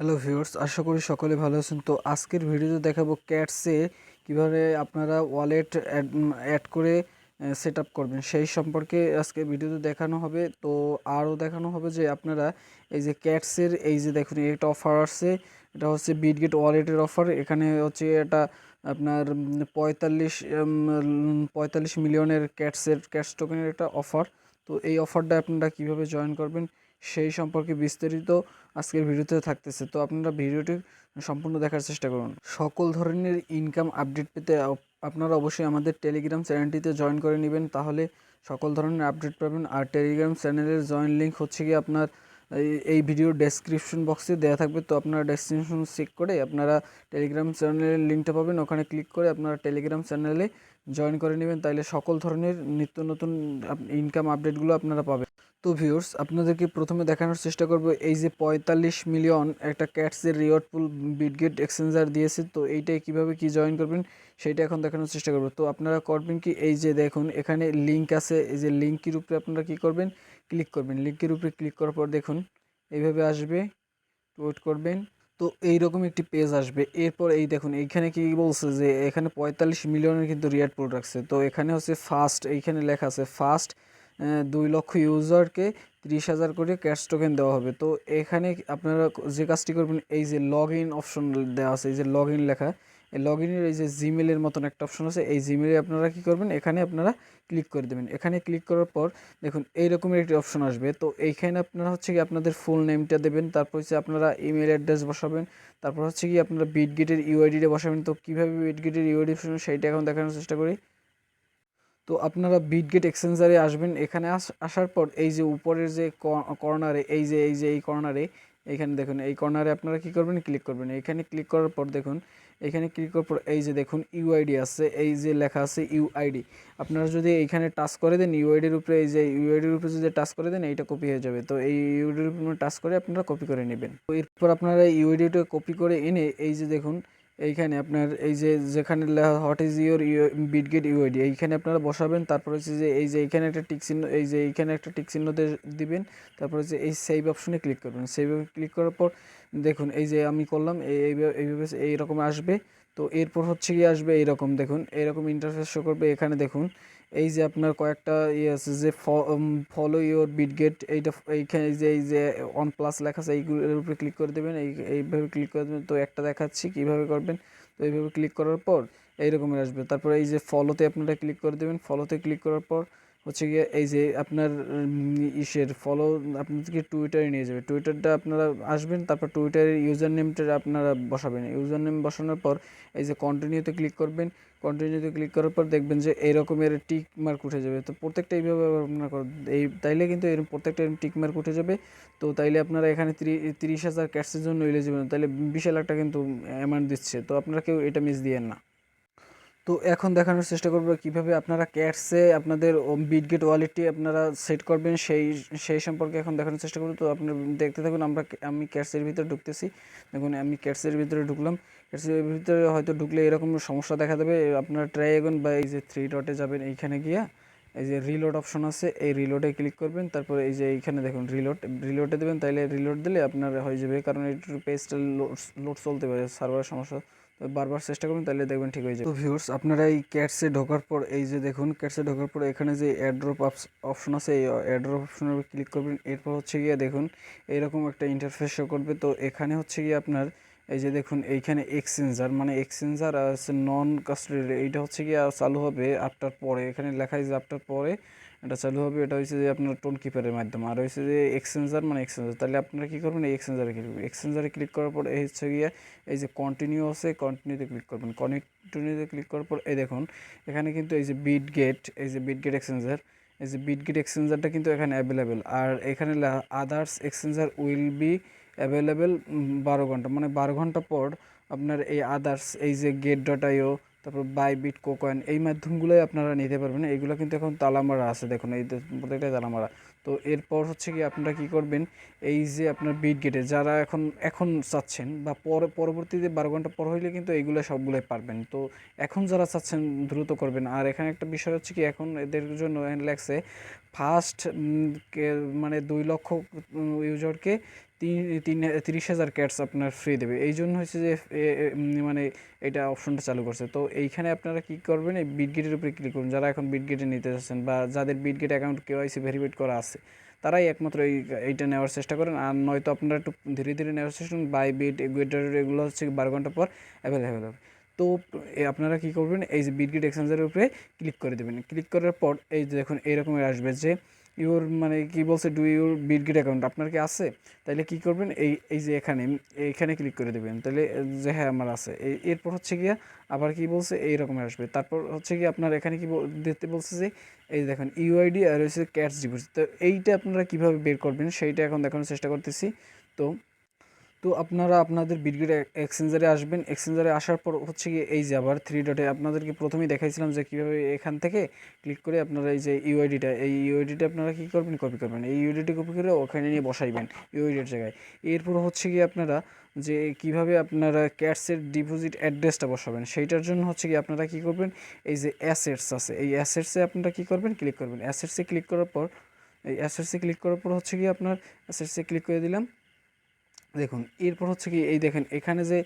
Hello viewers আশা করি সকলে ভালো আছেন। তো আজকের ভিডিওতে দেখাবো ক্যাটসে কীভাবে আপনারা ওয়ালেট অ্যাড করে সেট আপ করবেন। সেই সম্পর্কে আজকে ভিডিওতে দেখানো হবে। তো আরও দেখানো হবে যে আপনারা এই যে ক্যাটসের এই যে দেখুন একটা অফার আসছে। এটা হচ্ছে বিটগেট ওয়ালেটের অফার এখানে হচ্ছে এটা আপনার পঁয়তাল্লিশ পঁয়তাল্লিশ মিলিয়নের ক্যাটসের ক্যাটস টোকেনের একটা অফার তো এই অফারটা আপনারা কীভাবে জয়েন করবেন সেই সম্পর্কে বিস্তারিত আজকের ভিডিওতে থাকতেছে। তো আপনারা ভিডিওটি সম্পূর্ণ দেখার চেষ্টা করুন। সকল ধরনের ইনকাম আপডেট পেতে আপনারা অবশ্যই আমাদের টেলিগ্রাম চ্যানেলটিতে জয়েন করে নেবেন। তাহলে সকল ধরনের আপডেট পাবেন। আর টেলিগ্রাম চ্যানেলের জয়েন লিঙ্ক হচ্ছে কি আপনার এই- ভিডিওর ডেসক্রিপশন বক্সে দেওয়া থাকবে। তো আপনারা ডেসক্রিপশন চেক করে আপনারা টেলিগ্রাম চ্যানেলের লিঙ্কটা পাবেন। ওখানে ক্লিক করে আপনারা টেলিগ্রাম চ্যানেলে জয়েন করে নেবেন। তাইলে সকল ধরনের নিত্য নতুন ইনকাম আপডেটগুলো আপনারা পাবেন। তো ভিউর্স আপনাদেরকে প্রথমে দেখানোর চেষ্টা করব, এই যে পঁয়তাল্লিশ মিলিয়ন একটা ক্যাটসের রিওয়ার্ড পুল বিটগেট এক্সচেঞ্জার দিয়েছে। তো এইটাই কীভাবে কি জয়েন করবেন, সেইটা এখন দেখানোর চেষ্টা করব। তো আপনারা করবেন কি, এই যে দেখুন, এখানে লিঙ্ক আছে। এই যে লিঙ্কের উপরে আপনারা কি করবেন ক্লিক করবেন। লিঙ্কের উপরে ক্লিক করার পর দেখুন, এইভাবে আসবে ওয়েট করবেন। তো এইরকম একটি পেজ আসবে। এরপর এই দেখুন, এইখানে কি বলছে যে, এখানে পঁয়তাল্লিশ মিলিয়নের কিন্তু রিয়াড পুল রাখছে তো এখানে হচ্ছে ফার্স্ট এইখানে লেখা আছে ফার্স্ট দুই লক্ষ ইউজারকে তিরিশ হাজার করে ক্যাশ টোকেন দেওয়া হবে। তো এখানে আপনারা যে কাজটি করবেন, এই যে লগ ইন অপশন দেওয়া আছে, এই যে লগ ইন লেখা লগ ইনের এই যে জিমেলের মতন একটা অপশন আছে, এই জিমেলে আপনারা কি করবেন? এখানে আপনারা ক্লিক করে দেবেন। এখানে ক্লিক করার পর দেখুন এই রকমের একটি অপশন আসবে। তো এইখানে আপনারা হচ্ছে কি আপনাদের ফুল নেমটা দেবেন, তারপর হচ্ছে আপনারা ইমেল অ্যাড্রেস বসাবেন, তারপর হচ্ছে কি আপনারা বিটগেটের ইউআইডিটা বসাবেন। তো কীভাবে বিটগেটের ইউআইডি বসাবেন সেইটা এখন দেখানোর চেষ্টা করি। তো আপনারা বিটগেট এক্সচেঞ্জারে আসবেন। এখানে আস, আসার পর এই যে উপরের যে কর্নারে এই যে এই যে, এই কর্নারে এইখানে দেখুন, এই কর্নারে আপনারা কি করবেন? ক্লিক করবেন। এখানে ক্লিক করার পর দেখুন এখানে ক্লিক করার পর এই যে দেখুন ইউআইডি আছে, এই যে লেখা আছে ইউআইডি আপনারা যদি এইখানে টাচ করে দেন ইউআইডির উপরে এই যে ইউআইডির উপরে যদি টাচ করে দেন, এইটা কপি হয়ে যাবে। তো এই ইউআইডির উপরে টাচ করে আপনারা কপি করে নেবেন। তো এরপর আপনারা ইউআইডিটা কপি করে এনে এই যে দেখুন এইখানে আপনার এই যে যেখানে লেখা what is your Bitget UID এইখানে আপনারা বসাবেন, তারপর হচ্ছে যে এই যে এইখানে একটা টিক চিহ্ন, এই যে এইখানে একটা টিক চিহ্ন দিবেন, তারপর হচ্ছে এই সেভ অপশনে ক্লিক করবেন। সেভ ক্লিক করার পর দেখুন, এই যে আমি করলাম, এই এইভাবে এইরকম আসবে, তো এরপর হচ্ছে কি আসবে, এইরকম দেখুন, এইরকম ইন্টারফেস শো করবে, এখানে দেখুন এই যে আপনার কয়েকটা ইয়ে আছে যে ফলো ইউর বিটগেট এইটা এইখানে যে, এই যে ওয়ান প্লাস লেখা আছে, এইগুলোর উপরে ক্লিক করে দেবেন, এই, এইভাবে ক্লিক করে দেবেন। তো একটা দেখাচ্ছি কীভাবে করবেন। তো এইভাবে ক্লিক করার পর এইরকমের আসবে। তারপরে এই যে ফলোতে আপনারা ক্লিক করে দেবেন। ফলোতে ক্লিক করার পর হচ্ছে গিয়ে এই যে আপনার ইসের ফলো আপনাদেরকে টুইটারে নিয়ে যাবে। টুইটারটা আপনারা আসবেন, তারপর টুইটারের ইউজার নেমটা আপনারা বসাবেন। ইউজার নেম বসানোর পর এই যে কন্টিনিউতে ক্লিক করবেন কন্টিনিউতে ক্লিক করার পর দেখবেন যে এই রকমের টিক মার্ক উঠে যাবে। তো প্রত্যেকটা এইভাবে আপনারা এই, তাইলে কিন্তু এরকম প্রত্যেকটা টিক মার্ক উঠে যাবে। তো তাইলে আপনারা এখানে ত্রি- তিরিশ হাজার ক্যাশের জন্য এলিজিবল। তাইলে বিশ লাখটা কিন্তু অ্যামাউন্ট দিচ্ছে। তো আপনারা কেউ এটা মিস দিয়েন না। তো এখন দেখানোর চেষ্টা করব কীভাবে আপনারা ক্যাটসে আপনাদের বিটগেট ওয়ালেটটি আপনারা সেট করবেন সেই সেই সম্পর্কে এখন দেখানোর চেষ্টা করব। তো আপনারা দেখতে থাকুন, আমরা আমি ক্যাটসের ভিতরে ঢুকতেছি। দেখুন, আমি ক্যাটসের ভিতরে ঢুকলাম। ক্যাটসের ভিতরে হয়তো ঢুকলে এরকম সমস্যা দেখা দেবে। আপনারা ট্রাই এগোন বা এই যে থ্রি ডটে যাবেন এইখানে গিয়া, এই যে রিলোড অপশন আছে, এই রিলোডে ক্লিক করবেন। তারপরে এই যে এইখানে দেখুন রিলোড রিলোডে দেবেন, তাইলে রিলোড দিলে আপনার হয়ে যাবে। কারণ একটু পেজটা লোড চলতে পারে সার্ভারের সমস্যা। বারবার চেষ্টা করবেন তাহলে দেখবেন ঠিক হয়ে যাবে। তো ভিউর্স আপনারা এই ক্যাটসে ঢোকার পর এই যে দেখুন ক্যাটসে ঢোকার পর এখানে যে অ্যাড্রপ অপশন আছে, এই অ্যাড্রপ অপশনের উপর ক্লিক করবেন। এরপর হচ্ছে গিয়ে দেখুন এরকম একটা ইন্টারফেস শো করবে। তো এখানে হচ্ছে গিয়ে আপনার এই যে দেখুন, এইখানে এক্সচেঞ্জার মানে এক্সচেঞ্জার আর হচ্ছে নন কাস্টডি এইটা হচ্ছে গিয়ে চালু হবে আটটার পরে। এখানে লেখা আছে আটটার পরে এটা চালু হবে, এটা হচ্ছে যে আপনার টোন কিপারের মাধ্যমে। আর হচ্ছে যে এক্সচেঞ্জার মানে এক্সচেঞ্জার তাহলে আপনারা কী করবেন? এই এক্সচেঞ্জারে ক্লিক করবেন। এক্সচেঞ্জারে ক্লিক করার পর এই হচ্ছে গিয়ে এই যে কন্টিনিউ আছে কন্টিনিউতে ক্লিক করবেন। কন্টিনিউতে ক্লিক করার পর এই দেখুন, এখানে কিন্তু এই যে বিট গেট এই যে বিট গেট এক্সচেঞ্জার এই যে বিট গেট এক্সচেঞ্জারটা কিন্তু এখানে অ্যাভেলেবেল আর এখানে others exchanger will be available বারো ঘণ্টা। মানে বারো ঘণ্টা পর আপনার এই আদার্স এই যে গেট ডট আইও তারপর বাই বিট কোকয়েন এই মাধ্যমগুলোই আপনারা নিতে পারবেন। এইগুলো কিন্তু এখন তালামারা আছে, দেখুন, এই প্রত্যেকটাই তালামারা। তো এরপর হচ্ছে কি আপনারা কি করবেন? এই যে আপনার বিট গেটে যারা এখন এখন চাচ্ছেন বা পরে, পরবর্তীতে বারো ঘণ্টা পর হইলে কিন্তু এইগুলো সবগুলোই পারবেন। তো এখন যারা চাচ্ছেন দ্রুত করবেন। আর এখানে একটা বিষয় হচ্ছে কি, এখন এদের জন্য লেগছে ফার্স্ট মানে দুই লক্ষ ইউজারকে তিন তিন, তিরিশ হাজার ক্যাটস আপনার ফ্রি দেবে। এই জন্য হচ্ছে যে মানে এটা অপশনটা চালু করছে। তো এইখানে আপনারা কি করবেন? এই বিটগেটের উপরে ক্লিক করুন। যারা এখন বিটগেটে নিতে যাচ্ছেন বা যাদের বিটগেট অ্যাকাউন্ট কেওয়াইসি ভেরিফাইড করা আছে তারাই একমাত্র এই এইটা নেওয়ার চেষ্টা করেন। আর নয়তো আপনারা একটু ধীরে ধীরে নেওয়ার চেষ্টা করুন। বাই বিট, এগুয়েটার, এগুলো হচ্ছে বারো ঘণ্টা পর অ্যাভেলেবেল হবে। তো আপনারা কি করবেন? এই যে বিট গিট এক্সচেঞ্জের উপরে ক্লিক করে দেবেন। ক্লিক করার পর এই যে দেখুন এইরকম আসবে যে ইউর মানে কি বলছে, ডু ইউর বিটগেট অ্যাকাউন্ট? আপনার কি আছে? তাহলে কি করবেন? এই এই যে এখানে, এইখানে ক্লিক করে দেবেন। তাহলে যে হ্যাঁ আমার আছে। এরপর হচ্ছে গিয়ে আবার কি বলছে? এই রকমের আসবে। তারপর হচ্ছে কি আপনার এখানে কি দেখতে বলছে যে, এই দেখেন, ইউআইডি আর হচ্ছে ক্যাশ ডিপোজিট। তো এইটা আপনারা কীভাবে বের করবেন? সেইটা এখন দেখানোর চেষ্টা করতেছি। তো তো আপনারা আপনাদের বিটগেট এক্সচেঞ্জারে আসবেন। এক্সচেঞ্জারে আসার পর হচ্ছে কি এই যে আবার থ্রি ডটে আপনাদেরকে প্রথমেই দেখাইছিলাম যে কীভাবে এখান থেকে ক্লিক করে আপনারা এই যে ইউআইডিটা এই ইউআইডিটা আপনারা কী করবেন? কপি করবেন। এই ইউআইডিটি কপি করে ওখানে নিয়ে বসাইবেন ইউআইডির জায়গায়। এরপর হচ্ছে কি আপনারা যে কীভাবে আপনারা ক্যাটসের ডিপোজিট অ্যাড্রেসটা বসাবেন, সেইটার জন্য হচ্ছে কি আপনারা কি করবেন? এই যে অ্যাসেটস আছে, এই অ্যাসেটসে আপনারা কি করবেন? ক্লিক করবেন। অ্যাসেটসে ক্লিক করার পর, এই অ্যাসেটসে ক্লিক করার পর হচ্ছে কি আপনার অ্যাসেটসে ক্লিক করে দিলাম। দেখুন, এরপর হচ্ছে কি, এই দেখেন, এখানে যে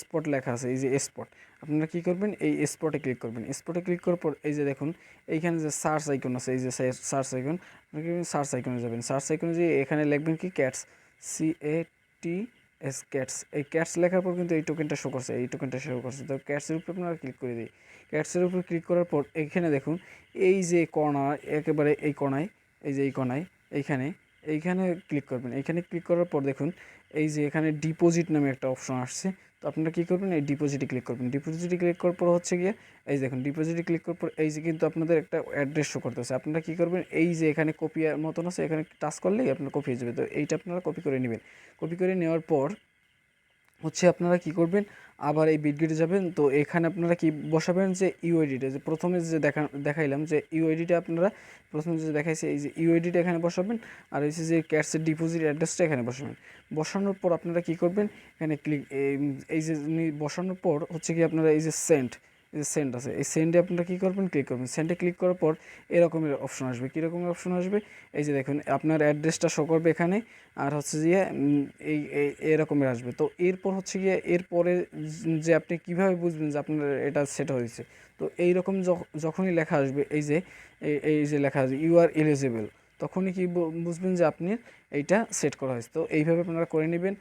স্পট লেখা আছে, এই যে স্পট আপনারা কি করবেন? এই স্পটে ক্লিক করবেন। স্পটে ক্লিক করার পর, এই যে দেখুন, এইখানে যে সার্চ আইকন আছে, এই যে সার্চ আইকন সার্চ আইকনে যাবেন। সার্চ আইকনে যে এখানে লিখবেন কি cats C A T S cats এই ক্যাটস লেখার পর কিন্তু এই টোকেনটা শো করছে, এই টোকেনটা শো করছে। তো ক্যাটসের উপর আপনারা ক্লিক করে দিই ক্যাটসের উপর ক্লিক করার পর এইখানে দেখুন, এই যে কর্নার একেবারে এই কোণায়, এই যে এই কোণায়, এইখানে এইখানে ক্লিক করবেন। এইখানে ক্লিক করার পর দেখুন এই যে এখানে ডিপোজিট নামে একটা অপশন আসছে, তো আপনারা কী করবেন? এই ডিপোজিটে ক্লিক করবেন। ডিপোজিটে ক্লিক করার পর হচ্ছে গিয়ে, এই দেখুন ডিপোজিটে ক্লিক করার পর এই যে কিন্তু আপনাদের একটা অ্যাড্রেস শো করতেছে। আপনারা কী করবেন? এই যে এখানে কপি মতন আছে, এখানে টাচ করলেই আপনার কপি হয়ে যাবে। তো এইটা আপনারা কপি করে নেবেন। কপি করে নেওয়ার পর হচ্ছে আপনারা কি করবেন? আবার এই বিটগেটে যাবেন। তো এখানে আপনারা কি বসাবেন যে ইউআইডিটা যে প্রথমে যে দেখা, দেখাইলাম যে ইউআইডিটা আপনারা প্রথমে যে দেখাইছে, এই যে ইউআইডিটা এখানে বসাবেন আর এই যে ক্যাশের ডিপোজিট অ্যাড্রেসটা এখানে বসাবেন। বসানোর পর আপনারা কি করবেন? এখানে ক্লিক এই যে বসানোর পর হচ্ছে কি আপনারা এই যে সেন্ট যে সেন্ড আছে, এই সেন্ডে আপনারা কী করবেন? ক্লিক করবেন। সেন্ডে ক্লিক করার পর এরকমের অপশন আসবে। কীরকমের অপশন আসবে? এই যে দেখুন, আপনার অ্যাড্রেসটা শো করবে এখানে, আর হচ্ছে গিয়ে এই এরকমের আসবে। তো এরপর হচ্ছে গিয়ে, এরপরে যে আপনি কীভাবে বুঝবেন যে আপনার এটা সেট হয়েছে তো এই রকম যখ- যখনই লেখা আসবে, এই যে এই যে লেখা আসবে ইউ আর এলিজিবল তখনই কি বুঝবেন যে আপনি এইটা সেট করা হয়েছে। তো এইভাবে আপনারা করে নেবেন।